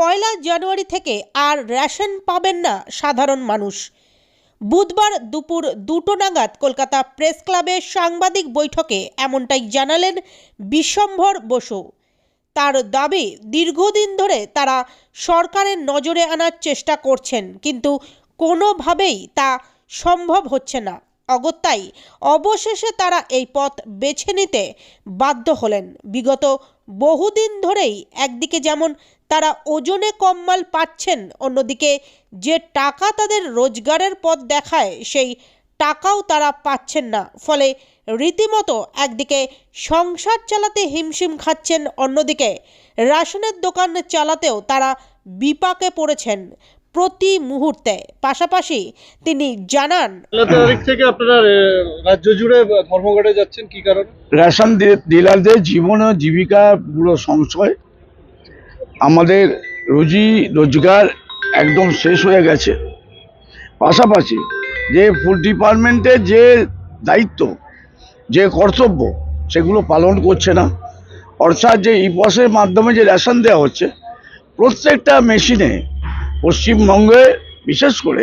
পয়লা জানুয়ারি থেকে আর রেশন পাবেন না সাধারণ মানুষ। বুধবার দুপুর দুটো নাগাদ কলকাতা প্রেস ক্লাবে সাংবাদিক বৈঠকে এমনটাই জানালেন বিশ্বম্ভর বসু। তার দাবি, দীর্ঘদিন ধরে তারা সরকারের নজরে আনার চেষ্টা করছেন, কিন্তু কোনোভাবেই তা সম্ভব হচ্ছে না। অগত্যাই অবশেষে তারা এই পথ বেছে নিতে বাধ্য হলেন। বিগত বহুদিন ধরেই একদিকে যেমন তারা ওজনে কম মাল পাচ্ছেন, অন্যদিকে যে টাকা তাদের রোজগারের পথ দেখায় সেই টাকাও তারা পাচ্ছেন না। ফলে রীতিমতো একদিকে সংসার চালাতে হিমশিম খাচ্ছেন, অন্যদিকে রাশনের দোকান চালাতেও তারা বিপাকে পড়েছেন। প্রতি মুহূর্তে। পাশাপাশি তিনি জানান তারিখ থেকে আপনারা রাজ্য জুড়ে ধর্মঘটে যাচ্ছেন কি কারণ? রেশন ডিলারদের জীবন ও জীবিকা পুরো সংশয়। আমাদের রুজি রোজগার একদম শেষ হয়ে গেছে। পাশাপাশি যে ফুড ডিপার্টমেন্টের যে দায়িত্ব যে কর্তব্য সেগুলো পালন করছে না। অর্থাৎ যে ইপসের মাধ্যমে যে রেশন দেওয়া হচ্ছে প্রত্যেকটা মেশিনে পশ্চিমবঙ্গে, বিশেষ করে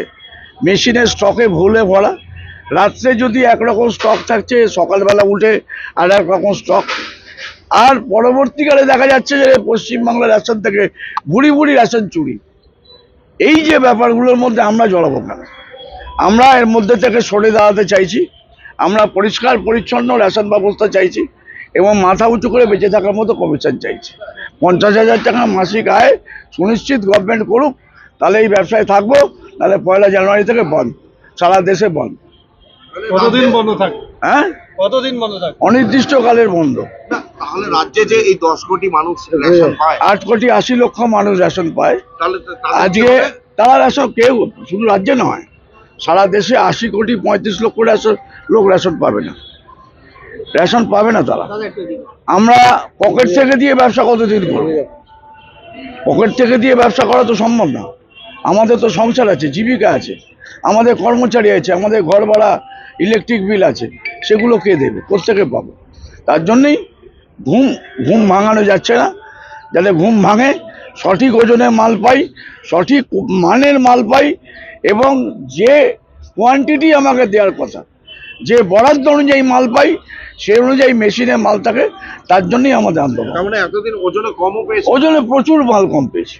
মেশিনের স্টকে ভুলে ভরা রাত্রে যদি একরকম স্টক থাকছে, সকালবেলা উঠে আর এক রকম স্টক আর পরবর্তীকালে দেখা যাচ্ছে যে পশ্চিমবাংলার রেশন থেকে ভুড়ি ভুড়ি রেশন চুরি। এই যে ব্যাপারগুলোর মধ্যে আমরা জড়াবো কেন? আমরা এর মধ্যে থেকে সরে দাঁড়াতে চাইছি। আমরা পরিষ্কার, পরিচ্ছন্ন রেশন ব্যবস্থা চাইছি এবং মাথা উঁচু করে বেঁচে থাকার মতো কমিশন চাইছি। পঞ্চাশ হাজার টাকা মাসিক আয় সুনিশ্চিত গভর্নমেন্ট করুক তাহলে এই ব্যবসায় থাকব তাহলে পয়লা জানুয়ারি থেকে বন্ধ সারা দেশে বন্ধ। কতদিন বন্ধ থাকবে হ্যাঁ? কতদিন বন্ধ থাকবে অনির্দিষ্টকালের বন্ধ। তাহলে রাজ্যে যে এই দশ কোটি মানুষ রেশন পায় আট কোটি আশি লক্ষ মানুষ রেশন পায়। তাহলে তো- আজকে তারা রেশন কেউ শুধু রাজ্যে নয় সারা দেশে আশি কোটি পঁয়ত্রিশ লক্ষ রেশন লোক রেশন পাবে না। রেশন পাবে না তারা। আমরা পকেট থেকে দিয়ে ব্যবসা কতদিন করব? পকেট থেকে দিয়ে ব্যবসা করা তো সম্ভব না। আমাদের তো সংসার আছে জীবিকা আছে আমাদের কর্মচারী আছে আমাদের ঘর ভাড়া ইলেকট্রিক বিল আছে সেগুলো কে দেবে? কোথেকে পাবো? তার জন্যই ঘুম ঘুম ভাঙানো যাচ্ছে না। যাতে ঘুম ভাঙে সঠিক ওজনের মাল পাই সঠিক মানের মাল পাই এবং যে কোয়ান্টিটি আমাকে দেওয়ার কথা যে বরাদ্দ অনুযায়ী মাল পাই সেই অনুযায়ী মেশিনে মাল থাকে তার জন্যই আমাদের আন্দোলন। মানে এতদিন ওজনে কমও পেয়েছে। ওজনে প্রচুর মাল কম পেয়েছে।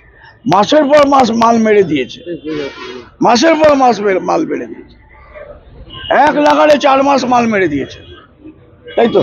মাসের পর মাস মাল মেরে দিয়েছে। মাসের পর মাস মাল মেরে দিয়েছে। এক লাগারে চার মাস মাল মেরে দিয়েছে। তাই তো?